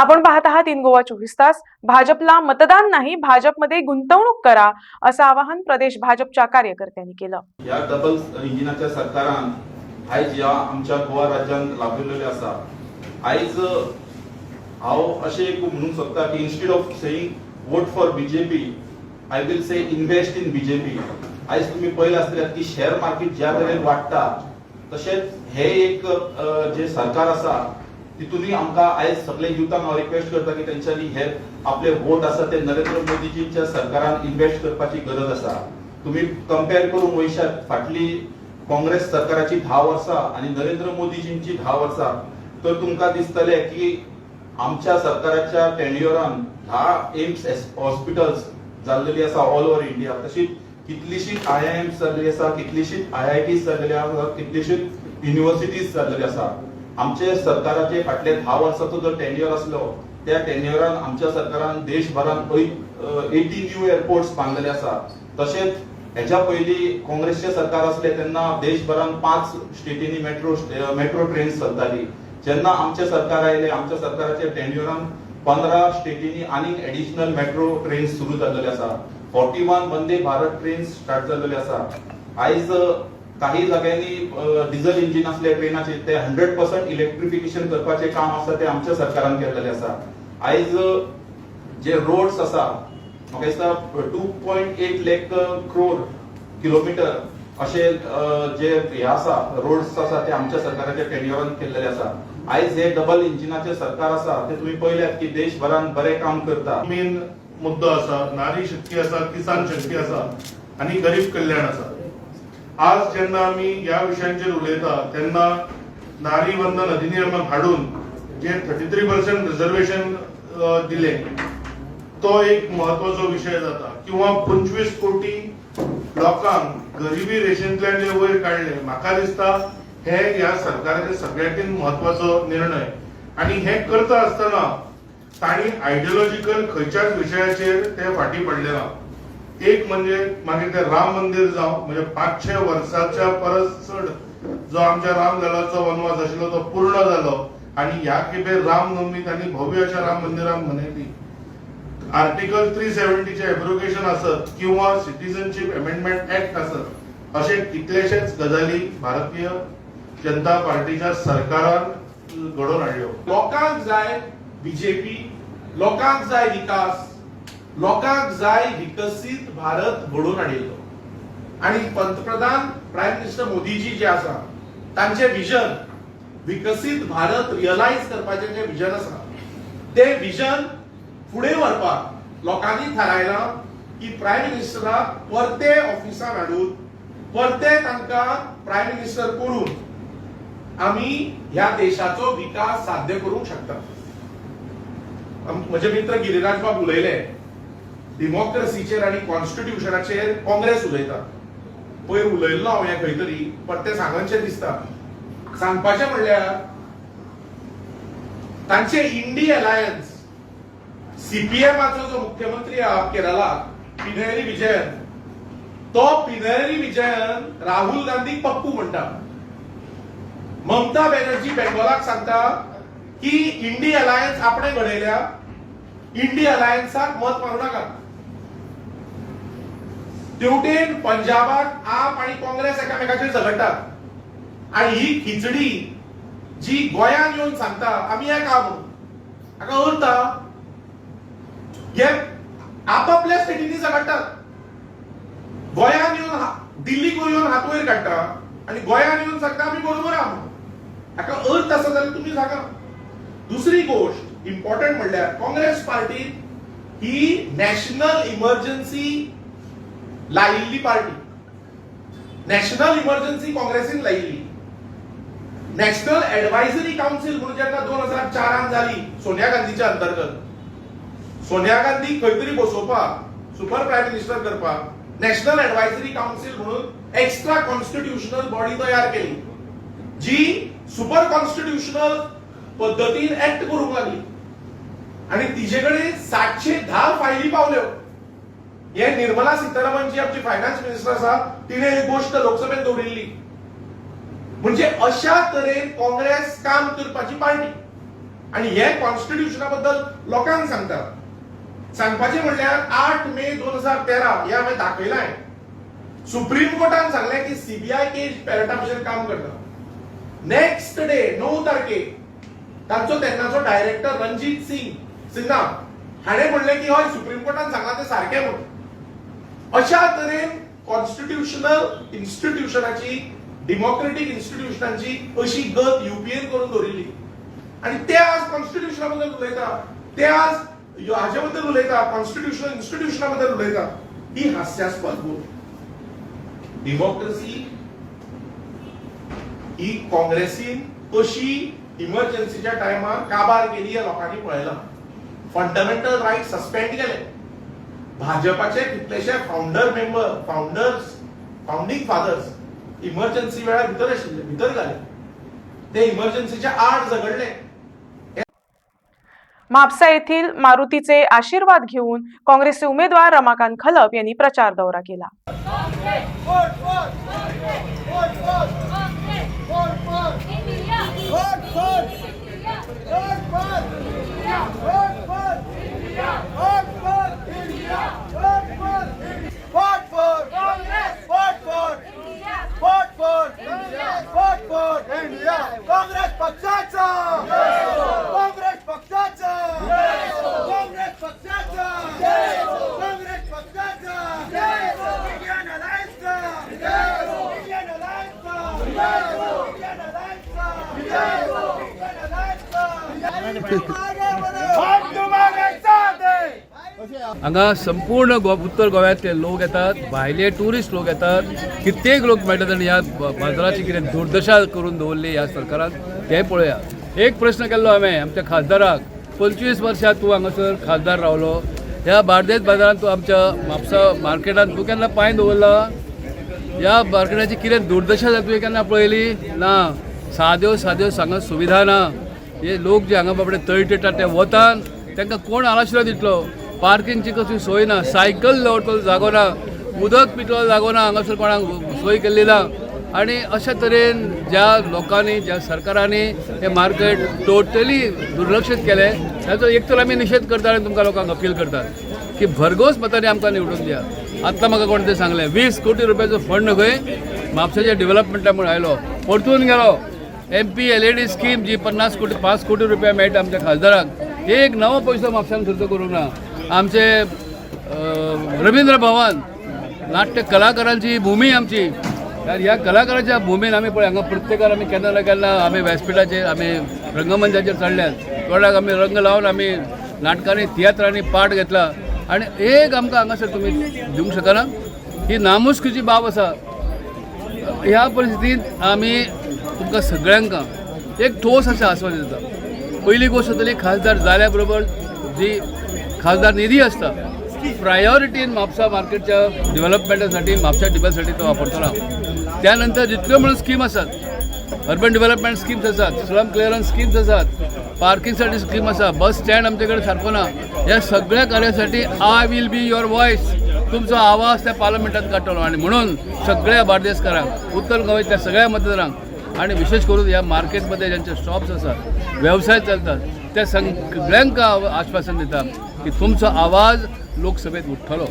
आपण पाहत आहात इन गोवा चोवीस तास. भाजपला मतदान नाही भाजपमध्ये गुंतवणूक करा असं आवाहन प्रदेश भाजपच्या कार्यकर्त्यांनी केलं. या डबल इंजिनाच्या सरकारान आयज या आमच्या गोवा राज्यांत लाभिल्लेले आसा. आयज हांव अशें एक म्हणूंक सोदता की instead of saying vote for BJP I will say invest in BJP आयज तुम्ही पहिले आसतलें की शेअर मार्केट ज्या तरेन वाडटा तशेंच हे एक जे सरकार आसा तितूनय आमकां आयज सगळे युथांक हांव रिक्वेस्ट करता की तेंच्यांनी हे आपले वोट आसा ते नरेंद्र मोदीजींच्या सरकारान इन्व्हेस्ट करपाची गरज आसा. तुम्ही कंपेअर करून वयशात फाटली काँग्रेस सरकाराची धा वर्सां आणि नरेंद्र मोदीजींची धा वर्सां तर तुमकां दिसतले की आमच्या सरकाराच्या टेन्युअरान धा एम्स हॉस्पिटल्स जाल्लेली आसा ऑल ओव्हर इंडिया तशीच कितलीशीच आय आय एम्स जाल्ली आसा कितलीशीच आय आय टी जाल्लेली आसा कितलीशीच युनिवर्सिटीज जाल्लेली आसा. आमचे सरकाराचे फाटले धा वर्साचो जो टेन्युअर आसलो त्या टेन्युअरान आमच्या सरकारान देशभरान एटी न्यू एअरपोर्ट्स बांदलेले आसा तशेंच हेच्या पयलीं काँग्रेसचे सरकार असले तेन्ना देशभरान पांच स्टेटींनी मेट्रो मेट्रो ट्रेन्स चलताली. जेन्ना आमचे सरकार आयले आमच्या सरकाराच्या टेन्युअरान पंदरा स्टेटींनी आनीक एडिशनल मेट्रो ट्रेन्स सुरू जाल्लेले आसा forty one Vande Bharat trains start जाल्लेले आसा आयज काही जाग्यांनी डिझल इंजिन असले ट्रेनाचे ते हंड्रेड पर्सेंट इलेक्ट्रिफिकेशन करपाचे काम आसा ते आमच्या सरकारान केलेले आसा आयज जे रोड्स आसा म्हाका दिसता टू पॉयंट एट लेख क्रोर किलोमीटर असे जे हे आसा रोड्स आसा ते आमच्या सरकाराच्या टेंडरान केल्लेले आसा आयज हे डबल इंजिनाचे सरकार आसा ते तुम्ही पळयल्यात की देशभरात बरें काम करता. मेन मुद्दो आसा नारी शक्ती आसा किसान शक्ती आसा आणि गरीब कल्याण आसा आज जेन्ना आमी ह्या विशयांचेर उलयता तेन्ना नारी बंधन अधिनियमात हाडून जे थर्टी थ्री पर्सेंट रिझर्वेशन दिले तो एक महत्वाचो विषय जाता. किंवा पंचवीस कोटी लोकांक गरिबी रेशेंतल्यान जे वयर काडले म्हाका दिसता हे ह्या सरकाराचे सगळ्यांकीन महत्वाचो निर्णय. आणि हे करता आसतना तांणी आयडियोलॉजिकल खंयच्याच विशयाचेर ते फाटी पडले ना. एक म्हणजे मागीर ते राम मंदिर जावं म्हणजे पाचशे वर्साच्या परस चड जो आमच्या राम ललाचो वनवास आशिल्लो तो पूर्ण जालो आणि ह्या खेपे रामनवमी तांणी भव्य अशा राम मंदिरान मनयली आर्टिकल थ्री सेव्हन्टीचे एब्रोगेशन असत किंवा सिटीजनशिप अमेंडमेंट ऍक्ट असत असे कितलेशेच गजाली भारतीय जनता पार्टीच्या सरकारान घडोवन हाडल्यो लोकांक जाय बीजेपी लोकांक जाय विकास लोकांक जाय विकसीत भारत घडोवन हाडिल्लो. आणि पंतप्रधान प्राईम मिनिस्टर मोदीजी जे आसा तांचे विजन विकसीत भारत रियलायज करपाचें जें विजन आसा ते विजन फुडें व्हरपाक लोकांनी थारायलां की प्रायम मिनिस्टराक परते ऑफिसांत हाडून परते तांकां प्रायम मिनिस्टर करून आमी ह्या देशाचो विकास साध्य करूंक शकता म्हजे मित्र गिरिराज बाब उलयले डेमोक्रेसीचेर आनी कॉन्स्टिट्युशनाचेर काँग्रेस उलयता पयर उलयल्लो हो हांव हें खंय तरी पण तें सांगनशें दिसता सांगपाचें म्हणल्यार तांचे इंडी अलायन्स सीपीएमाचो जो मुख्यमंत्री आहा केरळाक पिनरी विजयन. तो पिनेरी विजयन राहुल गांधीक पप्पू म्हणटा ममता बॅनर्जी बेंगॉलाक सांगता की इंडी अलायन्स आपणे घडयल्या इंडी अलायन्साक मत मारू नाका. तेवटेन पंजाबात आप आणि काँग्रेस एकामेकाचेर झगडटात आणि ही खिचडी जी गोंयांत येवन सांगता आमी एक काम हाका अर्थ हे आपापल्या स्टेटींनी झगडटात गोंयांत येवन दिल्लीक येवन हात वयर काडटा आणि गोंयांत येवन सांगता आमी बरोबर आहा हाका अर्थ आसा जाल्यार तुमी सांगा. दुसरी गोष्ट इम्पॉर्टंट म्हणल्यार काँग्रेस पार्टी ही नॅशनल इमर्जन्सी लायिल्ली पार्टी। नॅशनल इमर्जन्सी काँग्रेसीन लायिल्ली नॅशनल ऍडवायझरी काउन्सिल म्हणून जेन्ना दोन हजार चारान जाली सोनिया गांधीच्या अंतर्गत. सोनिया गांधी खंय तरी बसोवपाक सुपर प्रायम मिनिस्टर करपाक नॅशनल ऍडवायझरी काउन्सिल म्हणून एक्स्ट्रा कॉन्स्टिट्युशनल बॉडी तयार केली. जी सुपर कॉन्स्टिट्युशनल पद्धतीन ऍक्ट करूंक लागली. आणि तिचे कडेन सातशे धा फायली पावल्यो हे निर्मला सीतारामन जी आमची फायनान्स मिनिस्टर आसा तिने ही गोष्ट लोकसभेत दवरिल्ली म्हणजे अशा तरेन काँग्रेस काम करपाची पार्टी आणि हे कॉन्स्टिट्युशना बद्दल लोकांक सांगता सांगपाचें म्हणल्यार आठ मे दोन हजार तेरा हे हांवें दाखयलाय सुप्रीम कोर्टान सांगलें की सीबीआय केस पॅरटा भशेन काम करता नेक्स्ट डे णव तारखेक तांचो तेन्नाचो डायरेक्टर रणजीत सिंग सिन्हा. हाणें म्हणलें की हय सुप्रीम कोर्टान सांगलां तें सारकें म्हणून. अशा तरेन कॉन्स्टिट्युशनल इन्स्टिट्युशनाची डेमोक्रेटिक इन्स्टिट्युशनांची अशी गत युपीएन करून दवरिल्ली आणि ते आज कॉन्स्टिट्युशना बद्दल उलयता ते आज हाजे बद्दल उलयता कॉन्स्टिट्युशनल इन्स्टिट्युशना बद्दल उलयता ही हास्यास्पद गोष्ट डेमोक्रेसी ही काँग्रेसीन कशी इमर्जन्सीच्या टायमार काबार केली हे लोकांनी पळयलां. फंडामेंटल राईट सस्पेंड केले भाजपाचे कितलेशे founder member founders founding fathers emergency वेळा भितर आशिल्ले भितर घाले ते इमर्जन्सीच्या आड झगडले. म्हापसा येथील मारुतीचे आशीर्वाद घेऊन काँग्रेसचे उमेदवार रमाकांत खलप यांनी प्रचार दौरा केला. हांगा संपूर्ण गो उत्तर गोव्यातले लोक येतात भायले टुरिस्ट लोक येतात. कित्येक लोक मेळटात आनी ह्या बाजाराची कितें दुर्दशा करून दवरली ह्या सरकारान. तें पळया. एक प्रश्न केल्लो हांवें आमच्या खासदाराक. पंचवीस वर्सां तूं हांगासर खासदार रावलो. ह्या बार्देस बाजारांत तूं आमच्या म्हापसा मार्केटांत तूं केन्ना पांय दवरला ह्या मार्केटाची कितें दुर्दशा जाता तुवें केन्ना पळयली? ना. साद्यो साद्यो हांगा सुविधा ना. हे लोक जे हांगा बाबडे तळटिटा ते वतान तांकां कोण आलाशिरो दितलो? पार्किंगची कसली सोय ना. सायकल दवरतलो जागो ना उदक पितलो जागो ना हांगासर कोणाक सोय केल्ली ना. आनी अशा तरेन ज्या लोकांनी ज्या सरकारांनी हे मार्केट टोटली दुर्लक्षीत केले ताचो एक तर आमी निषेध करता आनी तुमकां लोकांक अपील करतात की भरघोस मतांनी आमकां निवडून दिया. आत्तां म्हाका कोण ते सांगलें वीस कोटी रुपयाचो फंड खंय म्हापशाच्या डेव्हलपमेंटा म्हणून आयलो परतून गेलो. M P L E D scheme जी पन्नास कोटी पांच कोटी रुपया मेळटा आमच्या खासदारांक. एक नवो पयसो म्हापशान खर्च करूंक ना. आमचे रविंद्र रवींद्र भवन नाट्य कलाकारांची भूमी आमची. तर ह्या कलाकाराच्या भुमीन आमी पळय हांगा प्रत्येकान आमी केन्ना ना केन्ना आमी व्यासपीठाचेर आमी रंगमंचाचेर चडल्यात थोड्याक आमी रंग लावन आमी नाटकांनी तियात्रांनी पाठ घेतला. आनी एक आमकां हांगासर तुमी दिवंक शकना ही नामुस्कीची बाब आसा. ह्या परिस्थितीत आमी तुमकां सगळ्यांक एक ठोस अशें आस्वाद दिता. पयली गोश्ट जातली खासदार जाल्या बरोबर जी खासदार निधी आसता प्रायोरिटीन म्हापसा मार्केटच्या डेव्हलपमेंटासाठी म्हापसा डिबलसाठी तो वापरतलो त्यानंतर जितक्यो म्हणून स्कीम आसात अर्बन डेव्हलपमेंट स्कीम्स आसात स्लम क्लिअरन्स स्कीम्स आसात पार्किंगसाठी स्कीम आसा बस स्टँड आमचे कडेन सारको ना ह्या सगळ्या कार्यासाठी I will be your voice तुमचो आवाज त्या पार्लमेंटात काडटलो आणि म्हणून सगळ्या बार्देसकारांक उत्तर गोंयच्या सगळ्या मतदारांक आणि विशेष करून या मार्केटमध्ये ज्यांचे शॉप्स असतात व्यवसाय चालतात त्या सगळ्यांक आश्वासन देतात की तुमचो आवाज लोकसभेत उठ्ठलो